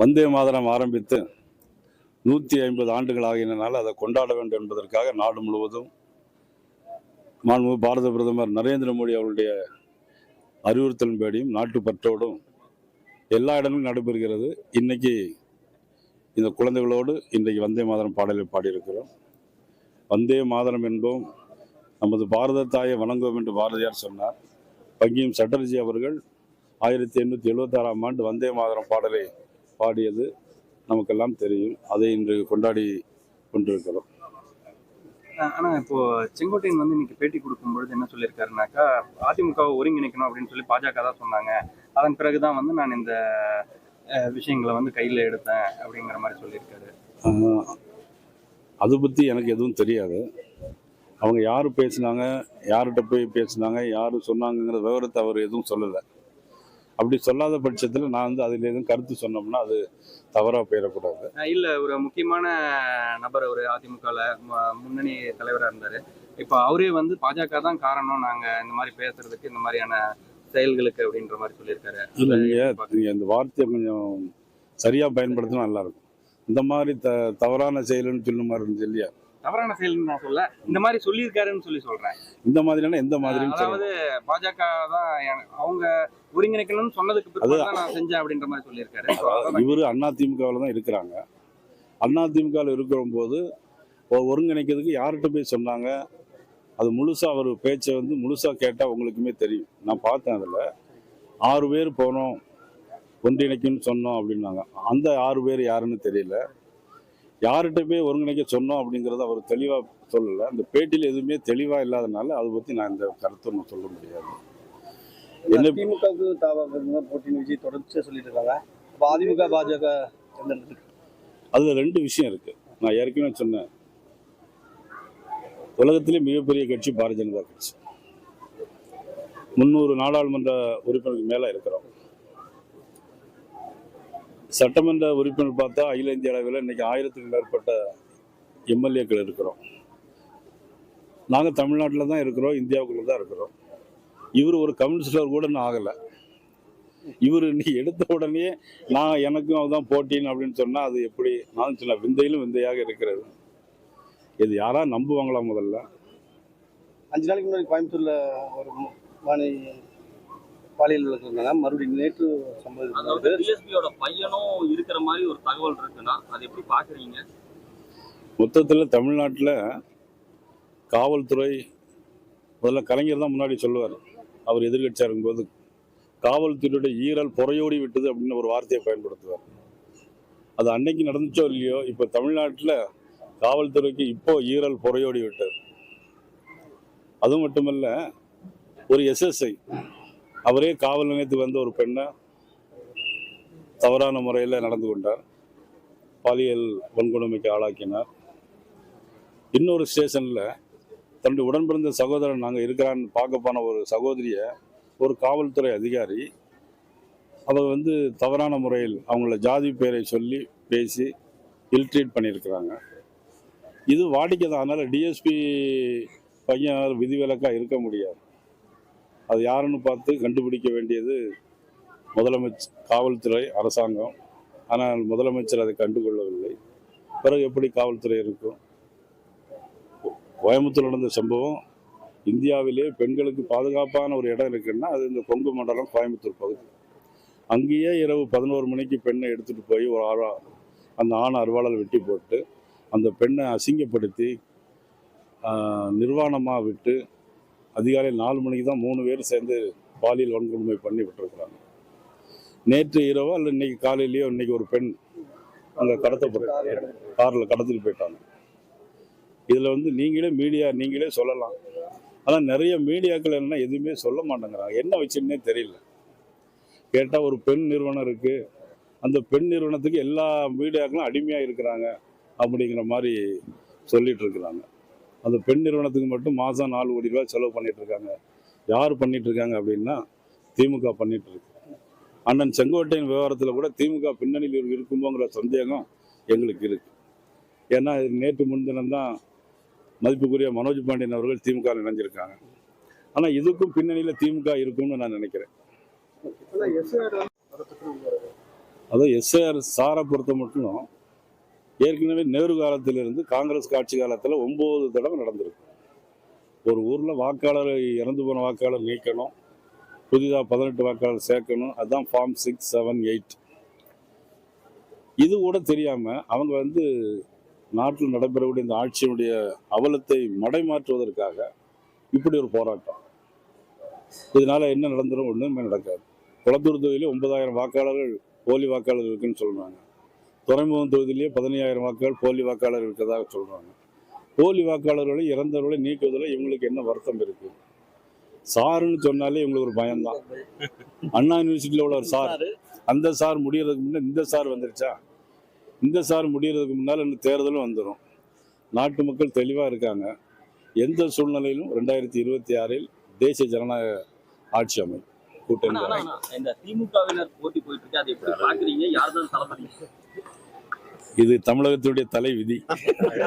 வந்தே மாதரம் ஆரம்பித்து நூற்றி ஐம்பது ஆண்டுகள் ஆகினால் அதை கொண்டாட வேண்டும் என்பதற்காக நாடு முழுவதும் மாண்புமிகு பாரத பிரதமர் நரேந்திர மோடி அவருடைய அறிவுறுத்தலின்படியும் நாட்டுப்பற்றோடும் எல்லா இடங்களும் நடைபெறுகிறது. இன்னைக்கு இந்த குழந்தைகளோடு இன்றைக்கு வந்தே மாதரம் பாடலை பாடியிருக்கிறோம். வந்தே மாதரம் என்போம் நமது பாரத தாயை வணங்குவோம் என்று பாரதியார் சொன்னார். பங்கியும் சட்டர்ஜி அவர்கள் ஆயிரத்தி எண்ணூற்றி எழுபத்தாறாம் ஆண்டு வந்தே மாதரம் பாடலை பாடியது நமக்கெல்லாம் தெரியும். அதை இன்று கொண்டாடி கொண்டிருக்கிறோம். ஆ- ஆனா இப்போ செங்கோட்டையன் வந்து இன்னைக்கு பேட்டி கொடுக்கும்பொழுது என்ன சொல்லியிருக்காருனாக்கா அதிமுகவை ஒருங்கிணைக்கணும் அப்படின்னு சொல்லி பாஜக தான் சொன்னாங்க. அதன் பிறகுதான் வந்து நான் இந்த விஷயங்களை வந்து கையில எடுத்தேன் அப்படிங்கிற மாதிரி சொல்லியிருக்காரு. அது பற்றி எனக்கு எதுவும் தெரியாது. அவங்க யார் பேசினாங்க யார்கிட்ட போய் பேசினாங்க யார் சொன்னாங்கங்கிற விவரத்தை அவர் எதுவும் சொல்லலை. அப்படி சொல்லாத பட்சத்தில் நான் வந்து அதில் எதுவும் கருத்து சொன்னோம்னா அது தவறாக போயிடக்கூடாது. இல்ல ஒரு முக்கியமான நபர் ஒரு அதிமுகல ம- முன்னணி தலைவரா இருந்தாரு. இப்போ அவரே வந்து பாஜக தான் காரணம். நாங்க இந்த மாதிரி பேசுறதுக்கு இந்த மாதிரியான செயல்களுக்கு அப்படின்ற மாதிரி சொல்லியிருக்காரு. இல்லை நீங்கள் நீங்கள் இந்த வார்த்தையை கொஞ்சம் சரியாக பயன்படுத்தினா நல்லா இருக்கும். இந்த மாதிரி த தவறான செயலுன்னு சொல்லும் மாதிரி இருந்துச்சு இல்லையா தவறான செயல்னு நான் சொல்ல இந்த மாதிரி சொல்லியிருக்காருன்னு சொல்லி சொல்றேன். இந்த மாதிரியான எந்த சொல்லலாம் அதாவது பாஜக தான் அவங்க ஒருங்கிணைக்கணும்னு சொன்னதுக்கு பிறகு தான் நான் செஞ்சேன் அப்படின்ற மாதிரி சொல்லியிருக்காரு. இவர் அண்ணா திமுகவில் தான் இருக்கிறாங்க. அண்ணா திமுகவில் இருக்கிற போது ஒருங்கிணைக்கிறதுக்கு யார்கிட்ட போய் சொன்னாங்க? அது முழுசா அவர் பேச்சை வந்து முழுசா கேட்டால் உங்களுக்குமே தெரியும். நான் பார்த்தேன் அதில். ஆறு பேர் போனோம் ஒன்றிணைக்குன்னு சொன்னோம் அப்படின்னாங்க. அந்த ஆறு பேர் யாருன்னு தெரியல. யார்கிட்ட போய் ஒருங்கிணைக்க சொன்னோம் அப்படிங்கிறத அவர் தெளிவாக சொல்லலை. அந்த பேட்டியில் எதுவுமே தெளிவாக இல்லாதனால அதை பற்றி நான் இந்த கருத்தை நான் சொல்ல முடியாது. என்ன திமுகவுக்கு தாவாக்கு போட்டின்னு விஜய் தொடர்ச்சியா சொல்லிட்டு இருக்காங்க. அப்ப அதிமுக பாஜக அதில் ரெண்டு விஷயம் இருக்கு. நான் ஏற்கனவே சொன்னேன். உலகத்திலே மிகப்பெரிய கட்சி பாரதிய ஜனதா கட்சி. முந்நூறு நாடாளுமன்ற உறுப்பினருக்கு மேலே இருக்கிறோம். சட்டமன்ற உறுப்பினர் பார்த்தா அகில இந்திய அளவில் இன்னைக்கு ஆயிரத்துக்கு மேற்பட்ட எம்எல்ஏக்கள் இருக்கிறோம். நாங்கள் தமிழ்நாட்டில் தான் இருக்கிறோம் இந்தியாவுக்குள்ளே தான் இருக்கிறோம். இவர் ஒரு கவுன்சிலர் கூட இன்னும் ஆகலை. இவர் இன்னைக்கு எடுத்த உடனே நான் எனக்கும் அதுதான் போட்டின்னு அப்படின்னு சொன்னால் அது எப்படி நான் சொன்ன விந்தையிலும் விந்தையாக இருக்கிறது. இது யாராக நம்புவாங்களா முதல்ல? அஞ்சு நாளைக்கு முன்னாடி கோயம்புத்தூரில் ஒரு மாணவி பாலியல் வழக்கு மறுபடியும் நேற்று சம்பவம் அதாவது டிஎஸ்பியோட பையனும் இருக்கிற மாதிரி ஒரு தகவல் இருக்குன்னா அது எப்படி பாக்குறீங்க மொத்தத்தில் தமிழ்நாட்டில் காவல்துறை முதல்ல கலைஞர் தான் முன்னாடி சொல்லுவார். அவர் எதிர்கட்சியாக இருக்கும்போது காவல்துறையுடைய ஈரல் புறையோடி விட்டது அப்படின்னு ஒரு வார்த்தையை பயன்படுத்துவார். அது அன்னைக்கு நடந்துச்சோ இல்லையோ இப்போ தமிழ்நாட்டில் காவல்துறைக்கு இப்போ ஈரல் புறையோடி விட்டது. அது மட்டுமல்ல ஒரு எஸ்எஸ்ஐ அவரே காவல் நிலையத்துக்கு வந்த ஒரு பெண்ணை தவறான முறையில் நடந்து கொண்டார். பாலியல் வன்கொடுமைக்கு ஆளாக்கினார். இன்னொரு ஸ்டேஷனில் தன்னுடைய உடன்பிறந்த சகோதரன் நாங்கள் இருக்கிறான்னு பார்க்க போன ஒரு சகோதரியை ஒரு காவல்துறை அதிகாரி அவர் வந்து தவறான முறையில் அவங்கள ஜாதி பேரை சொல்லி பேசி இல்ட்ரீட் பண்ணியிருக்கிறாங்க. இது வாடிக்கை தான் அதனால் டிஎஸ்பி பையன் விதிவிலக்காக இருக்க முடியாது. அது யாருன்னு பார்த்து கண்டுபிடிக்க வேண்டியது முதலமைச்சர் காவல்துறை அரசாங்கம். ஆனால் முதலமைச்சர் அதை கண்டுகொள்ளவில்லை. பிறகு எப்படி காவல்துறை இருக்கும்? கோயம்புத்தூர் நடந்த சம்பவம் இந்தியாவிலே பெண்களுக்கு பாதுகாப்பான ஒரு இடம் இருக்குன்னா அது இந்த கொங்கு மண்டலம் கோயம்புத்தூர் பகுதி. அங்கேயே இரவு பதினோரு மணிக்கு பெண்ணை எடுத்துகிட்டு போய் ஒரு ஆறா அந்த ஆணை அருவாளால் வெட்டி போட்டு அந்த பெண்ணை அசிங்கப்படுத்தி நிர்வாணமாக விட்டு அதிகாலை நாலு மணிக்கு தான் மூணு பேர் சேர்ந்து பாலியல் வன்கொடுமை பண்ணி விட்டுருக்குறாங்க. நேற்று இரவோ அல்ல இன்னைக்கு காலையிலேயோ இன்னைக்கு ஒரு பெண் அங்கே கடத்தப்பட்டு காரில் கடத்திட்டு போயிட்டாங்க. இதில் வந்து நீங்களே மீடியா நீங்களே சொல்லலாம். ஆனால் நிறைய மீடியாக்கள் என்ன எதுவுமே சொல்ல மாட்டேங்கிறாங்க. என்ன வச்சுன்னே தெரியல. கேட்டால் ஒரு பெண் நிறுவனம் இருக்குது அந்த பெண் நிறுவனத்துக்கு எல்லா மீடியாக்களும் அடிமையாக இருக்கிறாங்க அப்படிங்கிற மாதிரி சொல்லிட்டு இருக்கிறாங்க. அந்த பெண் நிறுவனத்துக்கு மட்டும் மாதம் நாலு கோடி ரூபாய் செலவு பண்ணிட்டு இருக்காங்க. யார் பண்ணிட்டு இருக்காங்க அப்படின்னா திமுக பண்ணிட்டு இருக்கு. அண்ணன் செங்கோட்டையன் விவகாரத்தில் கூட திமுக பின்னணியில் இரு- இருக்குமோங்கிற சந்தேகம் எங்களுக்கு இருக்கு. ஏன்னா நேற்று முன்தினம் தான் மதிப்புக்குரிய மனோஜ் பாண்டியன் அவர்கள் திமுக ல இணைஞ்சிருக்காங்க. ஆனால் இதுக்கும் பின்னணியில் திமுக இருக்கும்னு நான் நினைக்கிறேன். அதுவும் எஸ்ஐஆர் சாரை பொறுத்த மட்டும் ஏற்கனவே நேரு காலத்திலிருந்து காங்கிரஸ் காட்சி காலத்தில் ஒம்பது தடவை நடந்திருக்கு. ஒரு ஊரில் வாக்காளர் இறந்து போன வாக்காளர் நீக்கணும் புதிதாக பதினெட்டு வாக்காளர் சேர்க்கணும் அதுதான் ஃபார்ம் சிக்ஸ் செவன் எயிட் இது கூட தெரியாமல் அவங்க வந்து நாட்டில் நடைபெறக்கூடிய இந்த ஆட்சியினுடைய அவலத்தை மடைமாற்றுவதற்காக இப்படி ஒரு போராட்டம். இதனால என்ன நடந்துரும் ஒன்றுமே நடக்காது. குளத்தூர் தொகுதியில் ஒன்பதாயிரம் வாக்காளர்கள் போலி வாக்காளர் இருக்குன்னு சொல்கிறாங்க துறைமுகம் தொகுதியிலேயே பதினையாயிரம் வாக்காளர் போலி வாக்காளர் இருக்கிறதாக சொல்றாங்க. போலி வாக்காளர்களை இறந்தவர்களை நீக்குவதில் இவங்களுக்கு என்ன வருத்தம் இருக்கு? சாருன்னு சொன்னாலே இவங்களுக்கு ஒரு பயம்தான். அண்ணா யூனிவர்சிட்டியில் உள்ள ஒரு சார் அந்த சார் முடியறதுக்கு முன்னே இந்த சார் வந்துருச்சா? இந்த சார் முடியறதுக்கு முன்னால் இந்த தேர்தலும் வந்துடும் நாட்டு மக்கள் தெளிவாக இருக்காங்க. எந்த சூழ்நிலையிலும் ரெண்டாயிரத்தி இருபத்தி ஆறில் தேசிய ஜனநாயக ஆட்சி ஆனா, கூட்டணி இந்த திமுகவினர் போட்டி போயிட்டு இருக்கு அதை எப்படி பாக்குறீங்க யார் தான் தளபதி? இது தமிழகத்துடைய தலை விதி